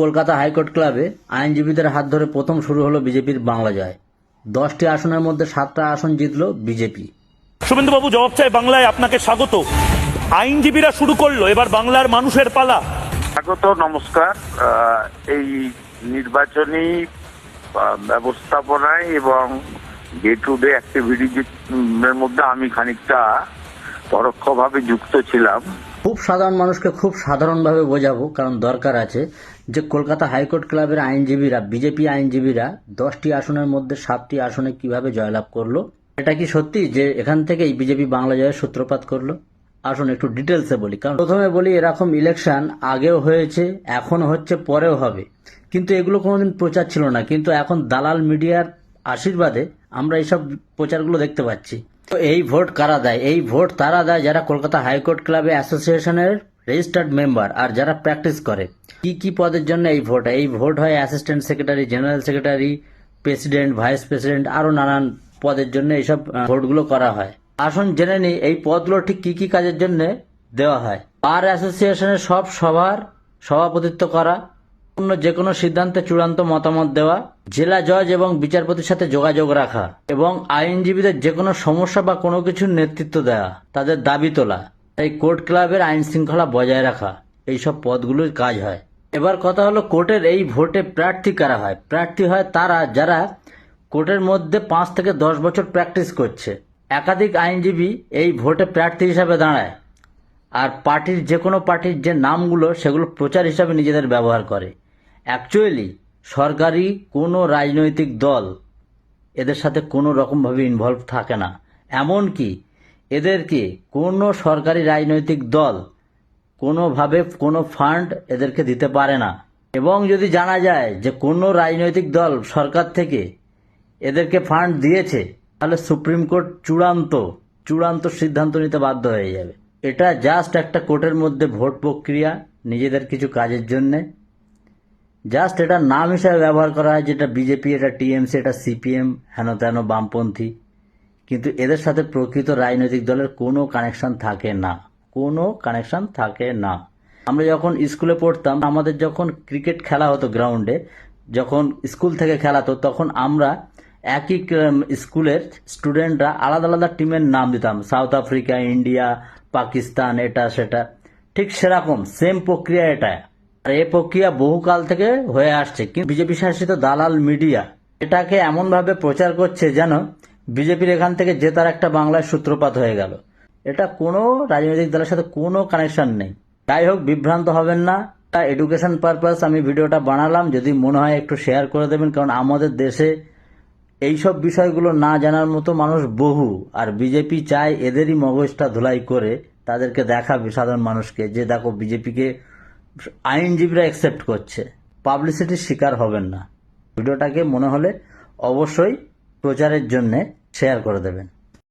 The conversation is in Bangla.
কলকাতা হাইকোর্ট ক্লাবে আইনজীবীদের হাত ধরে প্রথম শুরু হলো বিজেপির বাংলা জয়। দশটি আসনের মধ্যে সাতটা আসন জিতল বিজেপি। শুভেন্দুবাবু জবাব চাই বাংলায় আপনাকে স্বাগত। আইনজীবীরা শুরু করল এবার বাংলার মানুষের পালা। স্বাগত নমস্কার। এই নির্বাচনী ব্যবস্থাপনায় এবং ডে টু ডে অ্যাক্টিভিটির মধ্যে আমি খানিকটা পরোক্ষভাবে যুক্ত ছিলাম। খুব সাধারণ মানুষকে খুব সাধারণভাবে বোঝাবো, কারণ দরকার আছে যে কলকাতা হাইকোর্ট ক্লাবের আইনজীবীরা, বিজেপি আইনজীবীরা দশটি আসনের মধ্যে সাতটি আসনে কীভাবে জয়লাভ করল? এটা কি সত্যি যে এখান থেকেই বিজেপি বাংলা জয়ের সূত্রপাত করল? আসুন একটু ডিটেলসে বলি, কারণ প্রথমে বলি এরকম ইলেকশন আগেও হয়েছে এখন হচ্ছে, পরেও হবে। কিন্তু এগুলো কোনোদিন প্রচার ছিল না। কিন্তু এখন দালাল মিডিয়ার আশীর্বাদে আমরা এইসব প্রচারগুলো দেখতে পাচ্ছি। তো এই ভোট কারা দেয়? এই ভোট তারা দেয় যারা কলকাতা হাইকোর্ট ক্লাবে অ্যাসোসিয়েশনের রেজিস্টার্ড মেম্বার আর যারা প্র্যাকটিস করে। কি কি পদের জন্য এই ভোট? এই ভোট হয় assistant secretary, general secretary, president, vice president আরও নানান পদের জন্য এইসব ভোটগুলো করা হয়। আসুন জেনে নিই, এই পদগুলো ঠিক কি কি কাজের জন্য দেওয়া হয়? বার অ্যাসোসিয়েশনের সব সভার সভাপতিত্ব করা অন্য যে কোনো সিদ্ধান্তে চূড়ান্ত মতামত দেওয়া, জেলা জজ এবং বিচারপতির সাথে যোগাযোগ রাখা, এবং আইনজীবীদের যে কোনো সমস্যা বা কোনো কিছুর নেতৃত্ব দেওয়া তাদের দাবি তোলা, তাই কোর্ট ক্লাবের আইন শৃঙ্খলা বজায় রাখা, এইসব পদগুলোর কাজ হয়। এবার কথা হলো কোর্টের এই ভোটে প্রার্থী কারা হয়? প্রার্থী হয় তারা যারা কোর্টের মধ্যে পাঁচ থেকে দশ বছর প্র্যাকটিস করছে। একাধিক আইনজীবী এই ভোটে প্রার্থী হিসাবে দাঁড়ায়। আর পার্টির যে কোনো পার্টির যে নামগুলো, সেগুলো প্রচার হিসাবে নিজেদের ব্যবহার করে। অ্যাকচুয়ালি সরকারি কোনো রাজনৈতিক দল এদের সাথে কোনো রকমভাবে ইনভলভ থাকে না। এমনকি এদেরকে কোনো সরকারি রাজনৈতিক দল কোনোভাবে কোনো ফান্ড এদেরকে দিতে পারে না। এবং যদি জানা যায় যে কোনো রাজনৈতিক দল সরকার থেকে এদেরকে ফান্ড দিয়েছে, তাহলে সুপ্রিম কোর্ট চূড়ান্ত চূড়ান্ত সিদ্ধান্ত নিতে বাধ্য হয়ে যাবে। এটা জাস্ট একটা কোর্টের মধ্যে ভোট প্রক্রিয়া, নিজেদের কিছু কাজের জন্যে। জাস্ট এটা নাম হিসাবে ব্যবহার করা হয়, যেটা বিজেপি এটা টিএমসি এটা সিপিএম হেন তেন, বামপন্থী। কিন্তু এদের সাথে প্রকৃত রাজনৈতিক দলের কোনো কানেকশন থাকে না। কোনো কানেকশন থাকে না। আমরা যখন স্কুলে পড়তাম, আমাদের যখন ক্রিকেট খেলা হতো গ্রাউন্ডে যখন স্কুল থেকে খেলাতো তখন আমরা একই স্কুলের স্টুডেন্টরা আলাদা আলাদা টিমের নাম দিতাম। সাউথ আফ্রিকা ইন্ডিয়া পাকিস্তান এটা, সেটা। ঠিক সেরকম সেম প্রক্রিয়া এটা আর এই প্রক্রিয়া বহুকাল থেকে হয়ে আসছে। কিন্তু বিজেপি শাসিত দালাল মিডিয়া এটাকে এমনভাবে প্রচার করছে যেন বিজেপির এখান থেকে জেতার একটা বাংলার সূত্রপাত হয়ে গেল। এটা কোনো রাজনৈতিক দলের সাথে কোনো কানেকশন নেই। যাই হোক, বিভ্রান্ত হবেন না। তা এডুকেশন পারপাস আমি ভিডিওটা বানালাম। যদি মনে হয় একটু শেয়ার করে দেবেন, কারণ আমাদের দেশে এইসব বিষয়গুলো না জানার মতো মানুষ বহু। আর বিজেপি চায় এদেরই মগজটা ধুলাই করে তাদেরকে দেখাবে সাধারণ মানুষকে, যে দেখো বিজেপিকে আইনজীবীরা অ্যাকসেপ্ট করছে। পাবলিসিটির শিকার হবেন না। ভিডিওটাকে মনে হলে অবশ্যই প্রচারের জন্যে শেয়ার করে দেবেন।